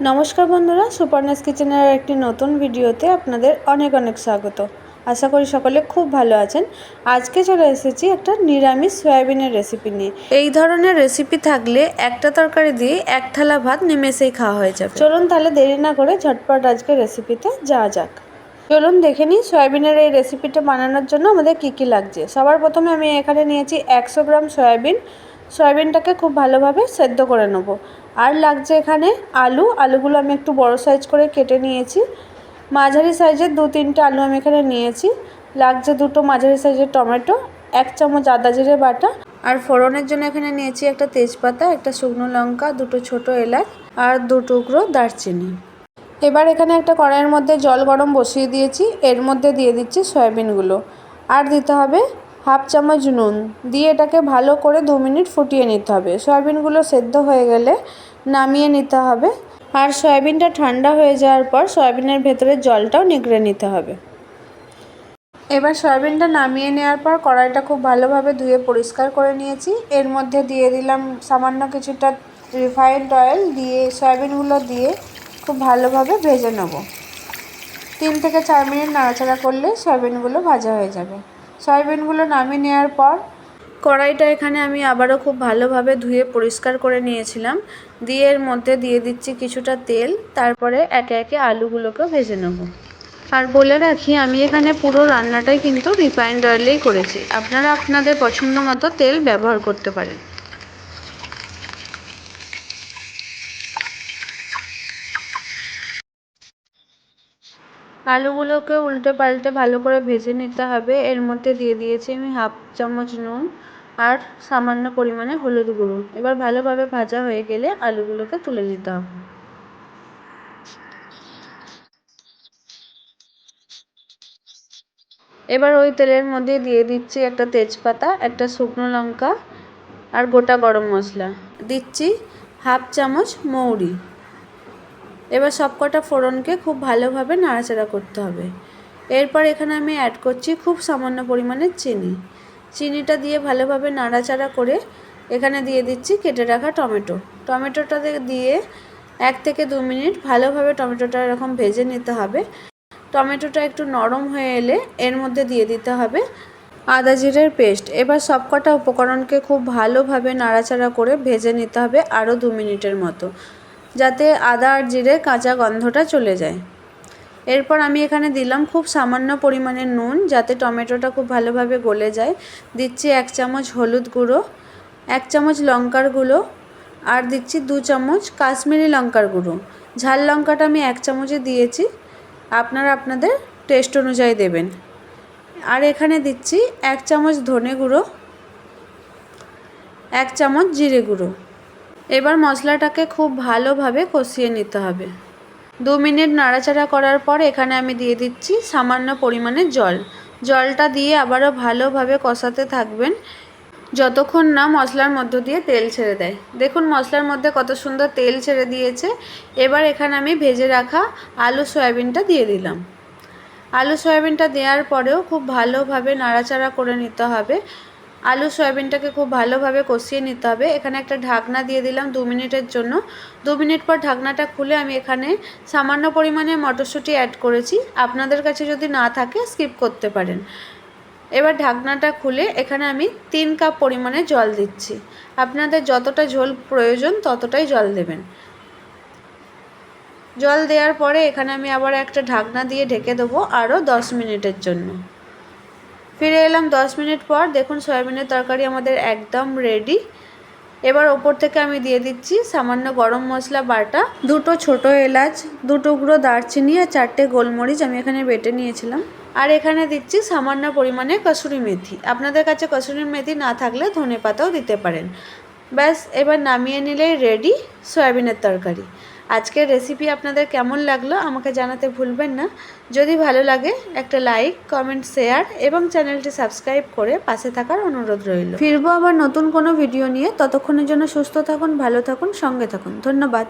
নমস্কার বন্ধুরা সুপারনেস কিচেনের একটি নতুন ভিডিওতে আপনাদের অনেক অনেক স্বাগত। আশা করি সকলে খুব ভালো আছেন। আজকে চলে এসেছি একটা নিরামিষ সয়াবিনের রেসিপি নিয়ে। এই ধরনের রেসিপি থাকলে একটা তরকারি দিয়ে এক থালা ভাত নিমেষেই খাওয়া হয়ে যাবে। চলুন তাহলে দেরি না করে ঝটপট আজকে রেসিপিতে যাওয়া যাক। চলুন দেখে নিই সয়াবিনের এই রেসিপিটা বানানোর জন্য আমাদের কী কী লাগছে। সবার প্রথমে আমি এখানে নিয়েছি একশো গ্রাম সয়াবিন। সয়াবিনটাকে খুব ভালোভাবে সেদ্ধ করে নেব। আর লাগছে এখানে আলু। আলুগুলো আমি একটু বড় সাইজ করে কেটে নিয়েছি। মাঝারি সাইজের দু তিনটে আলু আমি এখানে নিয়েছি। লাগছে দুটো মাঝারি সাইজের টমেটো, এক চামচ আদা জিরে বাটা আর ফোড়নের জন্য এখানে নিয়েছি একটা তেজপাতা, একটা শুকনো লঙ্কা, দুটো ছোট এলাচ আর দু টুকরো দারচিনি। এবার এখানে একটা কড়াইয়ের মধ্যে জল গরম বসিয়ে দিয়েছি। এর মধ্যে দিয়ে দিচ্ছি সয়াবিনগুলো। আর দিতে হবে হাফ চামচ নুন দিয়ে এটাকে ভালো করে দু মিনিট ফুটিয়ে নিতে হবে। সয়াবিনগুলো সেদ্ধ হয়ে গেলে নামিয়ে নিতে হবে। আর সয়াবিনটা ঠান্ডা হয়ে যাওয়ার পর সয়াবিনের ভেতরে জলটাও নিগড়ে নিতে হবে। এবার সয়াবিনটা নামিয়ে নেওয়ার পর কড়াইটা খুব ভালোভাবে ধুয়ে পরিষ্কার করে নিয়েছি। এর মধ্যে দিয়ে দিলাম সামান্য কিছুটা রিফাইন্ড অয়েল দিয়ে সয়াবিনগুলো দিয়ে খুব ভালোভাবে ভেজে নেব। তিন থেকে চার মিনিট নাড়াচাড়া করলে সয়াবিনগুলো ভাজা হয়ে যাবে। সয়াবিনগুলো নামিয়ে নেওয়ার পর কড়াইটা এখানে আমি আবারও খুব ভালোভাবে ধুয়ে পরিষ্কার করে নিয়েছিলাম। দিয়ে এর মধ্যে দিয়ে দিচ্ছি কিছুটা তেল, তারপরে একে একে আলুগুলোকে ভেজে নেব। আর বলে রাখি, আমি এখানে পুরো রান্নাটাই কিন্তু রিফাইন্ড অয়েলেই করেছি। আপনারা আপনাদের পছন্দ মতো তেল ব্যবহার করতে পারেন। আলুগুলোকে উল্টে পাল্টে ভালো করে ভেজে নিতে হবে। এর মধ্যে দিয়ে দিয়েছি আমি হাফ চামচ নুন আর সামান্য পরিমাণে হলুদ গুঁড়ো। এবার ভালোভাবে ভাজা হয়ে গেলে আলুগুলোকে তুলে দিতে হবে। এবার ওই তেলের মধ্যে দিয়ে দিচ্ছি একটা তেজপাতা, একটা শুকনো লঙ্কা আর গোটা গরম মশলা। দিচ্ছি হাফ চামচ মৌরি। এবার সবকটা ফোড়নকে খুব ভালোভাবে নাড়াচাড়া করতে হবে। এরপর এখানে আমি অ্যাড করছি খুব সামান্য পরিমাণে চিনি। চিনিটা দিয়ে ভালোভাবে নাড়াচাড়া করে এখানে দিয়ে দিচ্ছি কেটে রাখা টমেটো। টমেটোটা দিয়ে এক থেকে দু মিনিট ভালোভাবে টমেটোটা এরকম ভেজে নিতে হবে। টমেটোটা একটু নরম হয়ে এলে এর মধ্যে দিয়ে দিতে হবে আদা জিরের পেস্ট। এবার সবকটা উপকরণকে খুব ভালোভাবে নাড়াচাড়া করে ভেজে নিতে হবে আরও দু মিনিটের মতো। যাতে আদা আর জিরে কাঁচা গন্ধটা চলে যায়। এরপর আমি এখানে দিলাম খুব সামান্য পরিমাণে নুন, যাতে টমেটোটা খুব ভালোভাবে গলে যায়। দিচ্ছি এক চামচ হলুদ গুঁড়ো, এক চামচ লঙ্কার গুঁড়ো, আর দিচ্ছি দু চামচ কাশ্মীরি লঙ্কার গুঁড়ো। ঝাল লঙ্কাটা আমি এক চামচে দিয়েছি, আপনারা আপনাদের টেস্ট অনুযায়ী দেবেন। আর এখানে দিচ্ছি এক চামচ ধনে গুঁড়ো, এক চামচ জিরে গুঁড়ো। এবার মশলাটাকে খুব ভালোভাবে কষিয়ে নিতে হবে। দু মিনিট নাড়াচাড়া করার পর এখানে আমি দিয়ে দিচ্ছি সামান্য পরিমাণে জল। জলটা দিয়ে আবারও ভালোভাবে কষাতে থাকবেন। যতক্ষণ না মশলার মধ্য দিয়ে তেল ছেড়ে দেয়। দেখুন মশলার মধ্যে কত সুন্দর তেল ছেড়ে দিয়েছে। এবার এখানে আমি ভেজে রাখা আলু সয়াবিনটা দিয়ে দিলাম। আলু সয়াবিনটা দেওয়ার পরেও খুব ভালোভাবে নাড়াচাড়া করে নিতে হবে। আলু, সয়াবিনটাকে খুব ভালোভাবে কষিয়ে নিতে হবে। এখানে একটা ঢাকনা দিয়ে দিলাম দু মিনিটের জন্য। দু মিনিট পর ঢাকনাটা খুলে আমি এখানে সামান্য পরিমাণে মটরশুঁটি অ্যাড করেছি। আপনাদের কাছে যদি না থাকে স্কিপ করতে পারেন। এবার ঢাকনাটা খুলে এখানে আমি তিন কাপ পরিমাণে জল দিচ্ছি। আপনাদের যতটা ঝোল প্রয়োজন ততটাই জল দেবেন। জল দেওয়ার পরে এখানে আমি আবার একটা ঢাকনা দিয়ে ঢেকে দেবো আরও দশ মিনিটের জন্য। ফিরে এলাম দশ মিনিট পর। দেখুন, সয়াবিনের তরকারি আমাদের একদম রেডি এবার ওপর থেকে আমি দিয়ে দিচ্ছি সামান্য গরম মশলা বাটা, দুটো ছোট এলাচ দু টুকরো দারচিনি আর চারটে গোলমরিচ আমি এখানে বেটে নিয়েছিলাম। আর এখানে দিচ্ছি সামান্য পরিমাণে কসুরি মেথি। আপনাদের কাছে কসুরি মেথি না থাকলে ধনে পাতাও দিতে পারেন। ব্যাস, এবার নামিয়ে নিলেই রেডি সয়াবিনের তরকারি। আজকের রেসিপি আপনাদের কেমন লাগল আমাকে জানাতে ভুলবেন না। যদি ভালো লাগে, একটা লাইক কমেন্ট শেয়ার এবং চ্যানেলটি সাবস্ক্রাইব করে পাশে থাকার অনুরোধ রইল। ফিরবো আবার নতুন কোনো ভিডিও নিয়ে। ততক্ষণের জন্য সুস্থ থাকুন, ভালো থাকুন, সঙ্গে থাকুন। ধন্যবাদ।